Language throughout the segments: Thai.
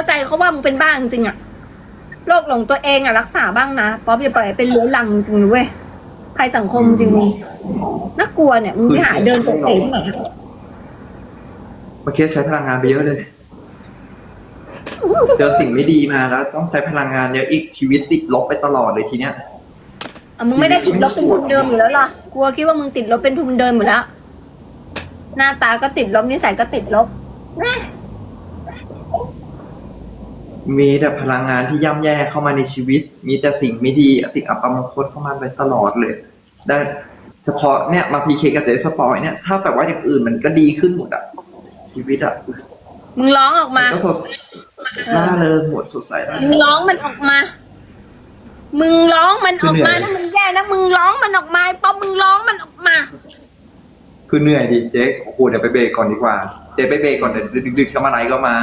เข้าใจเขาว่ามึงเป็นบ้าจริงๆอะโรคหลงตัวเองอะรักษาบ้างนะป๊อปอย่าปล่อยให้เป็นเรื้อรังจริงๆนะเว้ยภัยสังคมจริงมึงน่ากลัวเนี่ยมึงไม่หาเดินตัวเองหน่อยเมื่อกี้ใช้พลังงานไปเยอะเลย เจอสิ่งไม่ดีมาแล้ว ต้องใช้พลังงานเยอะอีกชีวิตติดลบไปตลอดเลยทีเนี้ยอะมึงไม่ได้ติดลบเป็นทุนเดิมอยู่แล้วหรอกลัวคิดว่ามึงติดลบเป็นทุนเดิมอยู่แล้ว หน้าตาก็ติดลบนิสัยก็ติดลบนะ มีแต่พลังงานที่ย่ำแย่เข้ามาในชีวิต มีแต่สิ่งไม่ดี สิ่งอัปมงคลเข้ามาไปตลอดเลย ได้เฉพาะเนี่ยมาพีเคกับเจสปอยเนี่ย ถ้าแบบว่าอย่างอื่นมันก็ดีขึ้นหมดอะชีวิตอะมึงร้องออกมาก็สดน่าเริงหมดสดใสมากมึงร้องมันออกมา มึงร้องมันออกมาคือเหนื่อยถ้ามันแย่นะมึงร้องมันออกมาไอ้ป๊อปมึงร้องมันออกมา คือเหนื่อยดิเจ๊โอ้โหเดี๋ยวไปเบรกก่อนดีกว่าเจ๊ไปเบรกก่อนเดี๋ยวดึกๆก็มาไหนก็มา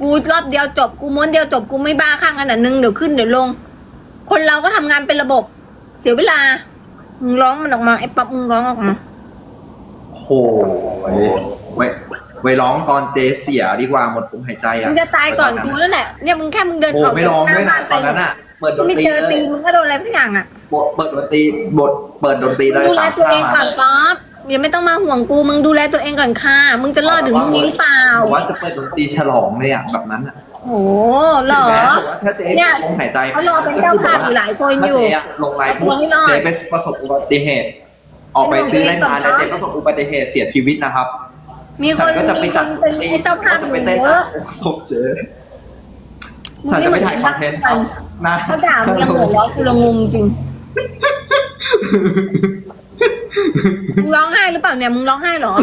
กูรอบเดียวจบกูม้วนเดียวจบกูไม่บ้าข้างขนาดนึงเดี๋ยวขึ้นเดี๋ยวลง คนเราก็ทำงานเป็นระบบ เสียเวลามึงร้องมันออกมาไอ้ป๊อปมึงร้องออกมาโอ้โหไว้ไว้ร้องตอนเจ๊เสียดีกว่าหมดลมหายใจมึอะงจะตายก่อนกูแล้วแหละเนี่ยมึงแค่มึงเดินโอ้เขาไม่ร้องด้วยนะตอนนั้นอะเปิดดนไม่ตรีเจอเลตียมึงก็โดนอะไรสักอย่างอะบทเปิดดนตรีบทเปิดดนตรีเลยดูแลสามตัวเองชาก่อนป๊อป อย่าไม่ต้องมาห่วงกูมึงดูแลตัวเองก่อนค่ะ มึงจะรอดถึงพรุ่งนี้หรือเปล่า บอกว่าจะเปิดดนตรีฉลองเลยอะแบบนั้นอะโอ้โหเหรอแม้แต่ว่าถ้าเจ๊เนี่ยลมหายใจเขารอเป็นเจ้าภาพอยู่หลายคนอยู่ถ้าเจ๊อะลงไลน์ปุ๊บเอาตัวให้รอดเจ๊ไปประสบอุบัติเหตุ ออกไปซื้อได้งานแล้วเจ๊ประสบอุบัติเหตุเสียชีวิตนะครับ มีคฉันนก็จะไปมีคจัดนเป็นไอ้เจ้าภาพจะอไปยู่เต้นเยอะศพเจ๊ฉันจะไปถ่ายคอนเทนต์ครับนะเขาด่ามึงยังหัวเราะกูละงงจริง มึงร้องไห้หรือเปล่าเนี่ยมึงร้องไห้เหรอ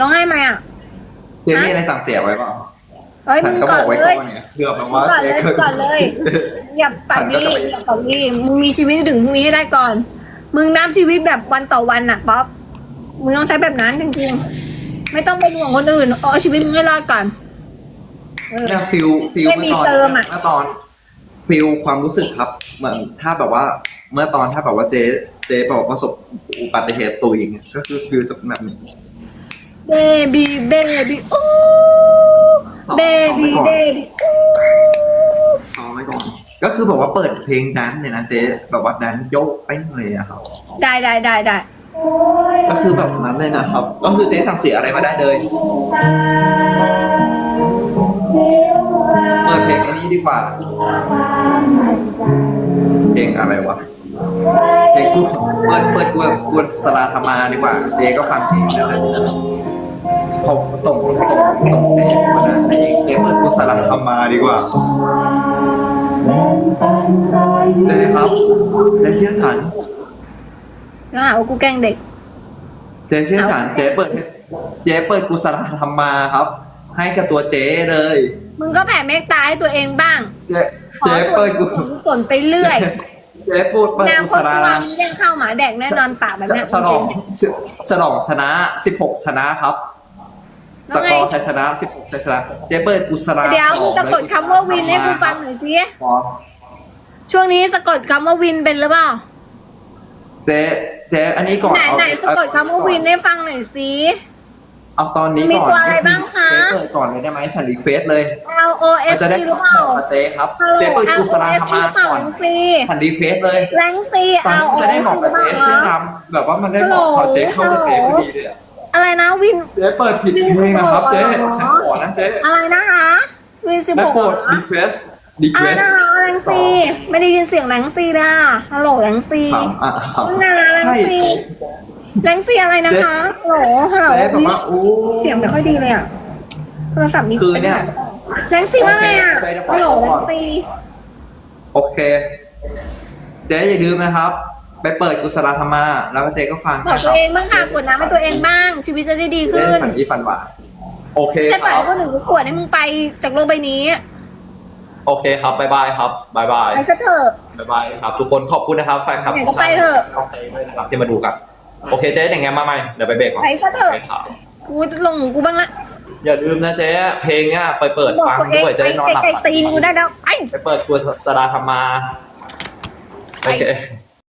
ร้องไห้ไหมอะ เจ๊มีอะไรสั่งเสียไว้เปล่าเฮ้ยฉัมึนงก็ก่บออนกไว้เลก่อยนเนี่ยเผื่อแบบมึงว่าก่อนเลยจ๊มึงก่อนเลย อย่าปัดดีอย่าปัดดีมึงมีชีวิตให้ถึงพรุ่งนี้ให้ได้ก่อน มึงนับชีวิตแบบวันต่อวันอะป๊อปมึงต้องใช้แบบนั้นจริงๆไม่ต้องไปห่วงคนอื่นเอาชีวิตมึงให้รอดก่อนเออ เนี่ยฟิลฟิลไม่เมื่มีอตอนเติมอะ เมื่อตอนฟิลความรู้สึกครับ เหมือนถ้าแบบว่า เมื่อตอนถ้าแบบว่าเจ๊ เจ๊แบบประสบอุบัติเหตุตุยอย่างเงี้ยก็คือฟิลจะเป็นแบบนี้ เบบี้เบบี้โอ้เบบี้เบบี้โอ้เอาไว้ก่อน ก็คือแบบว่าเปิดเพลงนั้นเนี่ยนะเจ๊แบบว่านั้นโยกไปเลยอะครับ ได้ได้ได้ได้ก็คือแบบนั้นเลยนะครับ ก็คือเจ๊สั่งเสียอะไรมาได้เลย เปิดเพลงอันนี้ดีกว่า เพลงอะไรวะ เพลงกูเปิดเปิดกูกูสลาธรรมาดีกว่าเจก็ฟังเพลงแล้นะเขาส่งส่งส่งเจ๊มานะเจ๊เจเปิดกูสลาธรรมาดีกว่าเจ๊ครับเจ๊เชื่อฉันแล้วหาว่ากูแกล้งเด็ก เจ๊เชื่อฉันเจ๊เปิด เจ๊เปิดกุศลาธรรมาครับ ให้กับตัวเจ๊เลย มึงก็แผ่เมตตาให้ตัวเองบ้าง เจ๊ขอเจ๊ส่เปิวนดกุกุศลไปเรื่อย เจ๊พูดเปิดนากุคศตลกูธรรวามางเลี้ยงข้าวหมาแดกแน่นอนปากแบบจะเนี้ย ฉลองฉลองชนะ 16 ชนะครับสกอร์ชัยชนะ 16ชัยชนะ เจ๊เปิดกุศลเดี๋ยวมึงสะกดคำว่าวินให้กูฟังหน่อยสิอ๋อช่วงนี้สะกดคำว่าวินเป็นหรือเปล่า เจ๊เจ๊อันนี้ก่อนไหนเอาไหนสะกดคำว่าวินให้ฟังหน่อยสิ เอาตอนนี้มีก่อนตัวอะไรบ้างคะ เจ๊เปิดก่อนเลยได้ไหมฉันรีเควสเลย L O มัน S จะ C ได้หรือเปล่าบอกกับเจ๊ครับ ฮัลโหล เจ๊เปิด L กุศ O ล S ธรร C มาหรือเปล่าก่อน แรงซีฉันรีเควสเลยแรงซีฉัน L O จะได้ S บอก C หกัรืบอเปล่าเจ๊ชื่อคะซ้ำแบบว่ามันได้บอกขอเจ๊เข้ากับเจ๊พอดีเลยอะอะไรนะวิน เจ๊เปิดผิดเพลงนะครับเจ๊ฉันขอนะเจ๊อะไรนะคะวินสิบได้หกโปรดรีเควสรีอะเควไรสนะคะแรงซีไม่ได้ยินเสียงแรงซีเลยค่ะฮัลโหลแรงซี ถามอะครับนั่นนะแรงใช่ซี แรงซีอะไรนะคะฮัลโหลฮัลโหลเจ๊แบบว่าโอ้เสียงไม่ค่อยดีเลยอะ โทรศัพท์มีคือเนี่ย แรงซีว่าไงอะโอเคเจ๊จะไปฮัลโหลก่แรอนงซีโอเค เจ๊อย่าลืมนะครับ ไปเปิดกุศลธรรมาแล้วเจ๊ก็ฟังบอกตัวเองบ้างค่ะกดน้ำให้ตัวเองบ้าง ชีวิตจะได้ดีเจ๊ขึ้นฝันดีฝันหวานโอเคใช่คปล่อยรับให้คนอื่นเขากวดให้มึงไปจากโลกใบนี้โอเคครับบายบายครับบายบายไปซะเถอะ บายบายครับ ทุกคนขอบคุณนะครับแฟนคลับไหนก็ไปเถอะ ขอบคุณด้วยนะครับที่มาดูกัน โอเคเจ๊อย่างเงี้ยมาใหม่เดี๋ยวไปเบรกก่อนไปซะเถอะไปครับกูลงของกูบ้างละอย่าลืมนะเจ๊เพลงเนี้ยไปเปิดบอกฟังตัวเองด้วยจะไปได้นอนหลับไกลๆตีนกูได้แล้วไอ้ ไปเปิดตัวสดาธรรมา โอเค